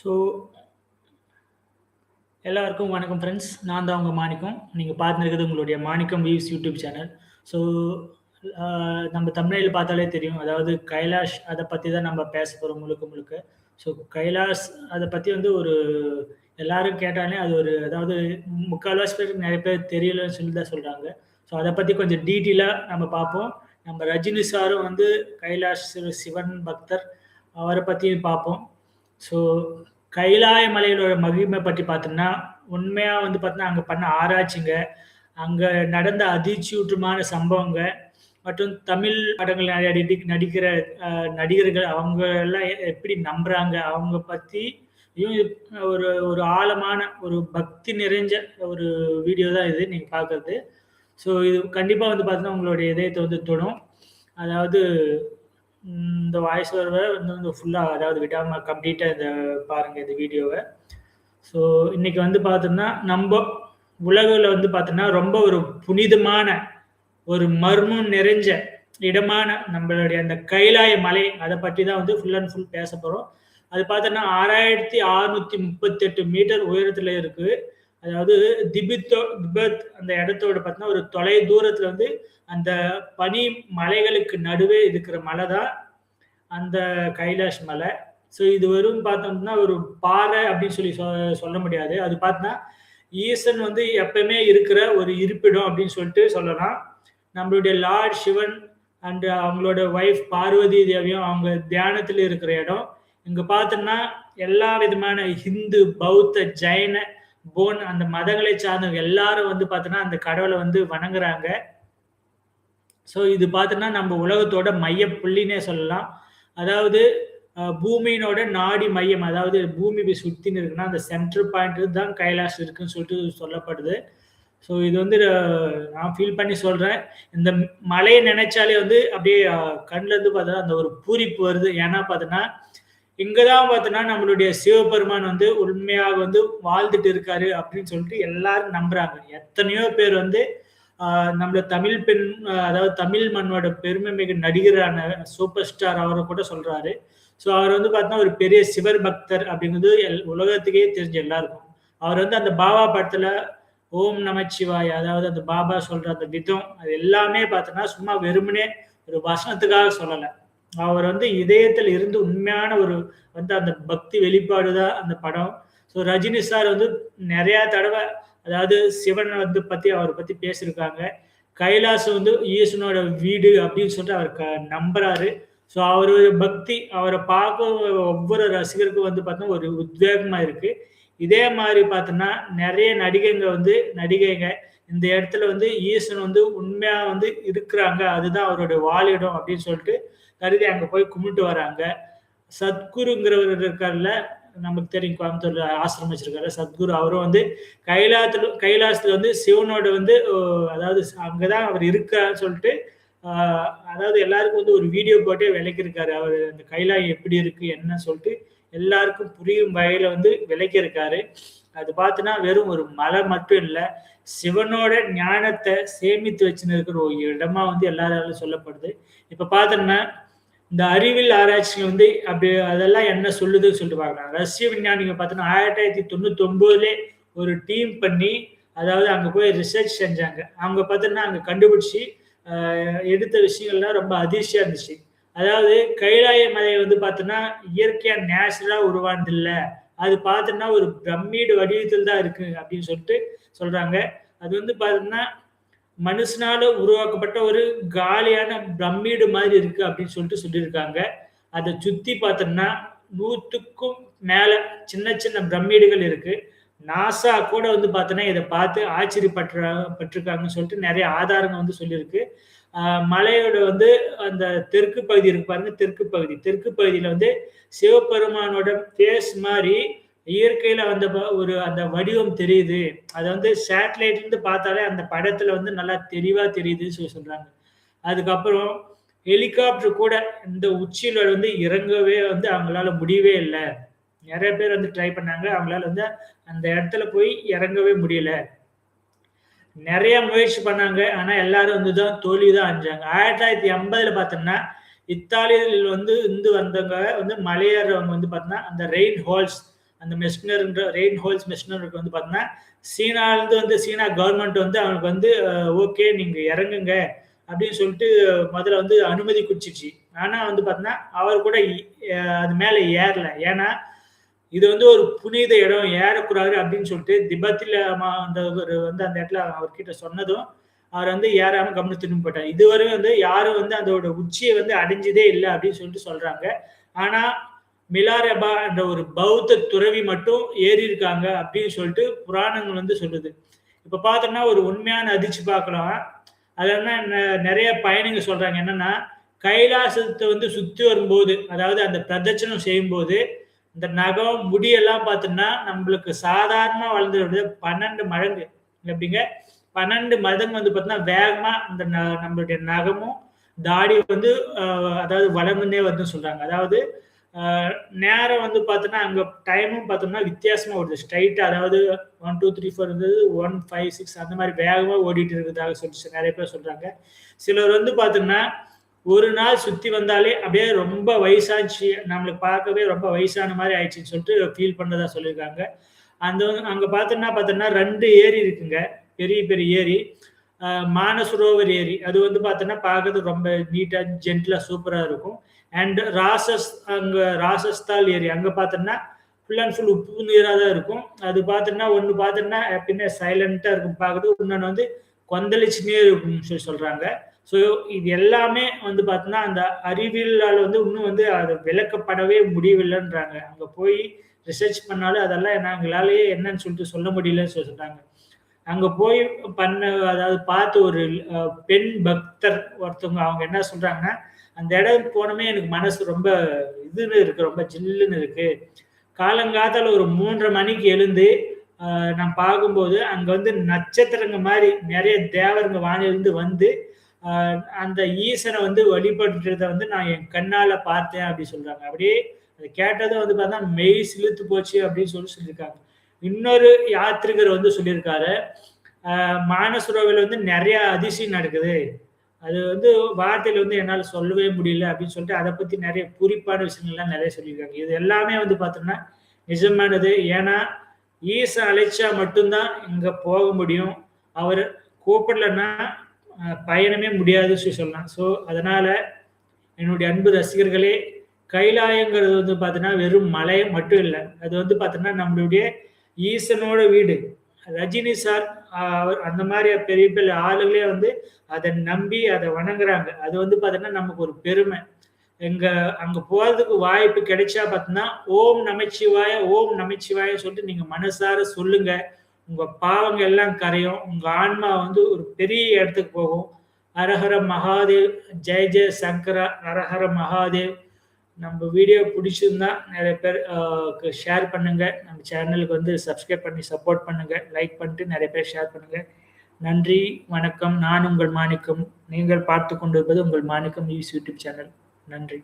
So எல்லாருக்கும் வணக்கம் friends நான் தான் உங்கள் மாணிக்கம். நீங்கள் பார்த்துருக்கிறது உங்களுடைய Manikkam views YouTube channel. So நம்ம தமிழில் பார்த்தாலே தெரியும். அதாவது கைலாஷ் அதை பற்றி தான் நம்ம பேச போகிறோம் முழுக்க முழுக்க. ஸோ கைலாஷ் அதை பற்றி வந்து ஒரு எல்லாரும் கேட்டாலே அது ஒரு அதாவது முக்கால்வாசி பேருக்கு நிறைய பேர் தெரியலன்னு சொல்லி தான் சொல்கிறாங்க ஸோ அதை பற்றி கொஞ்சம் டீட்டெயிலாக நம்ம பார்ப்போம். நம்ம ரஜினி சாரும் வந்து கைலாஷ் சிவன் பக்தர். அவரை பற்றியும் பார்ப்போம். ஸோ கைலாய மலையிலோட மகிமை பற்றி பார்த்தோம்னா உண்மையாக வந்து பார்த்தோன்னா அங்கே பண்ண ஆராய்ச்சிங்க அங்கே நடந்த அதிர்ச்சியூற்றமான சம்பவங்க மற்றும் தமிழ் படங்கள் நடி நடிக்கிற நடிகர்கள் அவங்க எல்லாம் எப்படி நம்புறாங்க அவங்க பற்றி ஒரு ஒரு ஆழமான ஒரு பக்தி நிறைஞ்ச ஒரு வீடியோ தான் இது நீங்கள் பார்க்குறது. ஸோ இது கண்டிப்பாக வந்து பார்த்தீங்கன்னா உங்களுடைய இதயத்தை வந்து தொடும். அதாவது இந்த வாய்ஸ் ஓவரை வந்து ஃபுல்லாக அதாவது விடாமல் கம்ப்ளீட்டாக இந்த பாருங்கள் இந்த வீடியோவை ஸோ இன்றைக்கி வந்து பார்த்தோம்னா நம்ம உலகில் வந்து பார்த்தோம்னா ரொம்ப ஒரு புனிதமான ஒரு மர்மம் நிறைஞ்ச இடமான நம்மளுடைய அந்த கைலாய மலை அதை பற்றி தான் வந்து ஃபுல் அண்ட் ஃபுல் பேச போகிறோம் அது பார்த்தோன்னா ஆறாயிரத்தி அறுநூத்தி முப்பத்தெட்டு மீட்டர் உயரத்தில் இருக்குது அதாவது திபித்தோ திபத் அந்த இடத்தோட பார்த்தீங்கன்னா ஒரு தொலை தூரத்தில் வந்து அந்த பனி மலைகளுக்கு நடுவே இருக்கிற மலை தான் அந்த கைலாஷ் மலை. ஸோ இது வரும் பார்த்தோம்னா ஒரு பாறை அப்படின்னு சொல்லி சொல்ல முடியாது. அது பார்த்தோன்னா ஈசன் வந்து எப்பயுமே இருக்கிற ஒரு இருப்பிடம் அப்படின்னு சொல்லிட்டு சொல்லலாம். நம்மளுடைய லார்ட் சிவன் அண்ட் அவங்களோட ஒய்ஃப் பார்வதி தேவியும் அவங்க தியானத்தில் இருக்கிற இடம். இங்கே பார்த்தோம்னா எல்லா விதமான ஹிந்து பௌத்த ஜைன போன் அந்த மதங்களை சார்ந்தவங்க எல்லாரும் வந்து பார்த்தோன்னா அந்த கடவுளை வந்து வணங்குறாங்க. ஸோ இது பார்த்தோன்னா நம்ம உலகத்தோட மைய புள்ளினே சொல்லலாம். அதாவது பூமியினோட நாடி மையம் அதாவது பூமி போய் சுற்றின்னு இருக்குன்னா அந்த சென்ட்ரல் பாயிண்ட் தான் கைலாஷ் இருக்குன்னு சொல்லிட்டு சொல்லப்படுது. ஸோ இது வந்து நான் ஃபீல் பண்ணி சொல்கிறேன் இந்த மலையை நினைச்சாலே வந்து அப்படியே கண்ணிலேருந்து பார்த்தோன்னா அந்த ஒரு பூரிப்பு வருது. ஏன்னா பார்த்தோன்னா இங்கே தான் பார்த்தோன்னா நம்மளுடைய சிவபெருமான் வந்து உண்மையாக வந்து வாழ்ந்துட்டு இருக்காரு அப்படின்னு சொல்லிட்டு எல்லாரும் நம்புறாங்க. எத்தனையோ பேர் வந்து நம்மள தமிழ் பெண் அதாவது தமிழ் மண்ணோட பெருமை மிகு நடிகரான சூப்பர் ஸ்டார் அவரை கூட சொல்றாரு. ஸோ அவர் வந்து பார்த்தோன்னா ஒரு பெரிய சிவர் பக்தர் அப்படிங்கிறது எல் உலகத்துக்கே தெரிஞ்ச எல்லாருக்கும். அவர் வந்து அந்த பாபா படத்துல ஓம் நமச்சிவாய் அதாவது அந்த பாபா சொல்ற அந்த விதம் அது எல்லாமே பார்த்தோன்னா சும்மா வெறுமனே ஒரு வசனத்துக்காக சொல்லலை. அவர் வந்து இதயத்தில் இருந்து உண்மையான ஒரு வந்து அந்த பக்தி வெளிப்பாடு தான் அந்த படம். ஸோ ரஜினி சார் வந்து நிறையா தடவை அதாவது சிவன் வந்து பற்றி அவரை பற்றி பேசியிருக்காங்க. கைலாசம் வந்து ஈசனோட வீடு அப்படின்னு சொல்லிட்டு அவர் க நம்புறாரு. ஸோ அவர் பக்தி அவரை பார்க்க ஒவ்வொரு ரசிகருக்கும் வந்து பார்த்தா ஒரு உத்வேகமாக இருக்குது இதே மாதிரி பார்த்தோன்னா நிறைய நடிகைங்க வந்து நடிகைங்க இந்த இடத்துல வந்து ஈசன் வந்து உண்மையா வந்து இருக்கிறாங்க. அதுதான் அவருடைய வாழிடம் அப்படின்னு சொல்லிட்டு கருதி அங்க போய் கும்பிட்டு வராங்க. சத்குருங்கிறவர் இருக்கார்ல நமக்கு தெரியும் கோயம்புத்தூர்ல ஆசிரமம் வச்சிருக்காரு. சத்குரு அவரும் வந்து கைலாத்துல கைலாசத்துல வந்து சிவனோட வந்து அதாவது அங்கதான் அவர் இருக்காருன்னு சொல்லிட்டு அதாவது எல்லாருக்கும் வந்து ஒரு வீடியோ போட்டே விளக்கியிருக்காரு. அவர் அந்த கைலாயம் எப்படி இருக்கு என்ன சொல்லிட்டு எல்லாருக்கும் புரியும் வகையில வந்து விளக்கியிருக்காரு. அது பார்த்தோன்னா வெறும் ஒரு மலை மட்டும் இல்லை சிவனோட ஞானத்தை சேமித்து வச்சுன்னு இருக்கிற ஒரு இடமா வந்து எல்லாராலும் சொல்லப்படுது. இப்ப பார்த்தோம்னா இந்த அறிவியல் ஆராய்ச்சிகள் வந்து அப்படி அதெல்லாம் என்ன சொல்லுதுன்னு சொல்லிட்டு பார்க்கலாம். ரஷ்ய விஞ்ஞானிங்க பார்த்தோன்னா ஆயிரத்தி தொள்ளாயிரத்தி தொண்ணூத்தி ஒன்பதுல ஒரு டீம் பண்ணி அதாவது அங்க போய் ரிசர்ச் செஞ்சாங்க. அவங்க பார்த்தோன்னா அங்க கண்டுபிடிச்சி எடுத்த விஷயங்கள்லாம் ரொம்ப அதிர்ச்சியா இருந்துச்சு. அதாவது கைலாய மலை வந்து பார்த்தோன்னா இயற்கையா நேச்சுரலா உருவானது இல்லை அது பார்த்தோன்னா ஒரு பிரம்மீடு வடிவத்தில் தான் இருக்கு அப்படின்னு சொல்லிட்டு சொல்றாங்க. அது வந்து பார்த்தோம்னா மனுஷனால உருவாக்கப்பட்ட ஒரு காலியான பிரம்மீடு மாதிரி இருக்கு அப்படின்னு சொல்லிட்டு சொல்லியிருக்காங்க. அதை சுத்தி பார்த்தோம்னா நூற்றுக்கும் மேல சின்ன சின்ன பிரம்மீடுகள் இருக்கு. நாசா கூட வந்து பார்த்தோன்னா இதை பார்த்து ஆச்சரியப்பட்டு பட்டிருக்காங்கன்னு சொல்லிட்டு நிறைய ஆதாரங்கள் வந்து சொல்லியிருக்கு. மலையோட வந்து அந்த தெற்கு பகுதி இருக்கு பாருங்க தெற்கு பகுதி. தெற்கு பகுதியில வந்து சிவபெருமானோட பேஸ் மாதிரி இயற்கையில வந்த ஒரு அந்த வடிவம் தெரியுது. அதை வந்து சேட்டலைட்ல இருந்து பார்த்தாலே அந்த படத்துல வந்து நல்லா தெளிவா தெரியுதுன்னு சொல்லி சொல்றாங்க. அதுக்கப்புறம் ஹெலிகாப்டர் கூட இந்த உச்சியில வந்து இறங்கவே வந்து அவங்களால முடியவே இல்லை. நிறைய பேர் வந்து ட்ரை பண்ணாங்க. அவங்களால வந்து அந்த இடத்துல போய் இறங்கவே முடியல. நிறைய முயற்சி பண்ணாங்க. ஆனா எல்லாரும் வந்து தான் தோல்வி தான் அஞ்சாங்க ஆயிரத்தி தொள்ளாயிரத்தி எண்பதுல பார்த்தோம்னா இத்தாலியில் வந்து இந்து வந்தவங்க வந்து மலையேறவங்க வந்து பார்த்தோம்னா அந்த ரெயின் ஹால்ஸ் அந்த மெஷினர்ன்ற ரெயின் ஹோல்ஸ் மெஷினருக்கு வந்து பார்த்தீங்கன்னா சீனாலேருந்து வந்து சீனா கவர்மெண்ட் வந்து அவனுக்கு வந்து ஓகே நீங்கள் இறங்குங்க அப்படின்னு சொல்லிட்டு முதல்ல வந்து அனுமதி குடிச்சிச்சு ஆனால் வந்து பார்த்தீங்கன்னா அவர் கூட அது மேலே ஏறல. ஏன்னா இது வந்து ஒரு புனித இடம் ஏறக்கூடாது அப்படின்னு சொல்லிட்டு திபத்தில் அந்த ஒரு வந்து அந்த இடத்துல அவர்கிட்ட சொன்னதும் அவர் வந்து ஏறாம கவனம் திரும்பி போட்டார் இதுவரை வந்து யாரும் வந்து அதோட உச்சியை வந்து அடைஞ்சதே இல்லை அப்படின்னு சொல்லிட்டு சொல்றாங்க. ஆனா மிலாரபா என்ற ஒரு பௌத்த துறவி மட்டும் ஏறி இருக்காங்க அப்படின்னு சொல்லிட்டு புராணங்கள் வந்து சொல்லுது. இப்ப பார்த்தோம்னா ஒரு உண்மையான அதிர்ச்சி பார்க்கலாம். அது என்ன நிறைய பயணிங்க சொல்றாங்க. என்னன்னா கைலாசத்தை வந்து சுத்தி வரும்போது அதாவது அந்த பிரதட்சணம் செய்யும்போது இந்த நகம் முடியெல்லாம் பார்த்தோம்னா நம்மளுக்கு சாதாரணமாக வளர்ந்து பன்னெண்டு மடங்கு. எப்படிங்க பன்னெண்டு மதம் வந்து பார்த்தீங்கன்னா வேகமா அந்த நம்மளுடைய நகமும் தாடி வந்து அதாவது வளர்ந்துனே வந்து சொல்றாங்க. அதாவது நேரம் வந்து பார்த்தோன்னா அங்கே டைமும் பார்த்தோம்னா வித்தியாசமாக ஓடுது. ஸ்ட்ரைட்டாக அதாவது ஒன் டூ த்ரீ ஃபோர் இருந்தது ஒன் ஃபைவ் சிக்ஸ் அந்த மாதிரி வேகமாக ஓடிட்டு இருக்கிறதாக சொல்லி நிறைய பேர் சொல்கிறாங்க சிலர் வந்து பார்த்தோம்னா ஒரு நாள் சுற்றி வந்தாலே அப்படியே ரொம்ப வயசாச்சு. நம்மளுக்கு பார்க்கவே ரொம்ப வயசான மாதிரி ஆயிடுச்சுன்னு சொல்லிட்டு ஃபீல் பண்ணதா சொல்லியிருக்காங்க. அந்த அங்கே பார்த்தோம்னா பார்த்தோம்னா ரெண்டு ஏரி இருக்குங்க. பெரிய பெரிய ஏரி. மானசரோவர் ஏரி. அது வந்து பார்த்தோன்னா பார்க்கறது ரொம்ப நீட்டாக ஜென்டிலாக சூப்பராக இருக்கும். அண்ட் ராசஸ் அங்கே ராசஸ்தால் ஏரி. அங்கே பார்த்தோன்னா ஃபுல் அண்ட் ஃபுல் உப்பு நீராக தான் இருக்கும். அது பார்த்தோன்னா ஒன்று பார்த்தோன்னா எப்பயுமே சைலண்ட்டாக இருக்கும் பார்க்குறது. இன்னொன்று வந்து கொந்தளிச்சுனே இருக்கும்னு சொல்லி சொல்கிறாங்க ஸோ இது எல்லாமே வந்து பார்த்தோன்னா அந்த அறிவியலால் வந்து இன்னும் வந்து அதை விளக்கப்படவே முடியவில்லைன்றாங்க. அங்கே போய் ரிசர்ச் பண்ணாலும் அதெல்லாம் என்ன எங்களாலேயே என்னன்னு சொல்லிட்டு சொல்ல முடியலன்னு சொல்லி சொல்கிறாங்க அங்கே போய் பண்ண அதாவது பார்த்து ஒரு பெண் பக்தர் ஒருத்தவங்க அவங்க என்ன சொல்கிறாங்கன்னா அந்த இடம் போனமே எனக்கு மனசு ரொம்ப இதுன்னு இருக்குது ரொம்ப ஜில்லுன்னு இருக்குது காலங்காத்தால் ஒரு மூன்றரை மணிக்கு எழுந்து நான் பார்க்கும்போது அங்கே வந்து நட்சத்திரங்க மாதிரி நிறைய தேவருங்க வானிலிருந்து வந்து அந்த ஈசனை வந்து வழிபடுறத வந்து நான் என் கண்ணால பார்த்தேன் அப்படி சொல்றாங்க. அப்படியே அதை கேட்டதும் வந்து பார்த்தா மெய் சிலுத்து போச்சு அப்படின்னு சொல்லி சொல்லியிருக்காங்க. இன்னொரு யாத்திரிகர் வந்து சொல்லியிருக்காரு மானசுரோவில் வந்து நிறைய அதிசயம் நடக்குது. அது வந்து வார்த்தையில வந்து என்னால் சொல்லவே முடியல அப்படின்னு சொல்லிட்டு அதை பத்தி நிறைய குறிப்பான விஷயங்கள்லாம் நிறைய சொல்லியிருக்காங்க. இது எல்லாமே வந்து பார்த்தோம்னா நிஜமானது. ஏன்னா ஈச அழைச்சா மட்டும்தான் இங்க போக முடியும். அவர் கூப்பிடலன்னா பயணமே முடியாது சொல்லலாம் ஸோ அதனால என்னுடைய அன்பு ரசிகர்களே கைலாயங்கிறது வந்து பார்த்தீங்கன்னா வெறும் மலை மட்டும் இல்லை. அது வந்து பார்த்தீங்கன்னா நம்மளுடைய ஈசனோட வீடு. ரஜினி சார் அவர் அந்த மாதிரி பெரிய பெரிய ஆளுகளே வந்து அதை நம்பி அதை வணங்குறாங்க. அது வந்து பார்த்தீங்கன்னா நமக்கு ஒரு பெருமை. எங்க அங்க போறதுக்கு வாய்ப்பு கிடைச்சா பார்த்தீங்கன்னா ஓம் நமச்சிவாய ஓம் நமச்சிவாய சொல்லிட்டு நீங்க மனசார சொல்லுங்க. உங்க பாவங்க எல்லாம் கரையும். உங்க ஆன்மா வந்து ஒரு பெரிய இடத்துக்கு போகும். அரஹர மகாதேவ் ஜெய ஜெய சங்கரா அரஹர மகாதேவ். நம்ம வீடியோ பிடிச்சிருந்தா நிறைய பேர் ஷேர் பண்ணுங்க. நம்ம சேனலுக்கு வந்து சப்ஸ்கிரைப் பண்ணி சப்போர்ட் பண்ணுங்க. லைக் பண்ணிட்டு நிறைய பேர் ஷேர் பண்ணுங்க. நன்றி வணக்கம். நான் உங்கள் மாணிக்கம். நீங்கள் பார்த்து கொண்டிருப்பது உங்கள் மாணிக்கம் நியூஸ் யூடியூப் சேனல் நன்றி.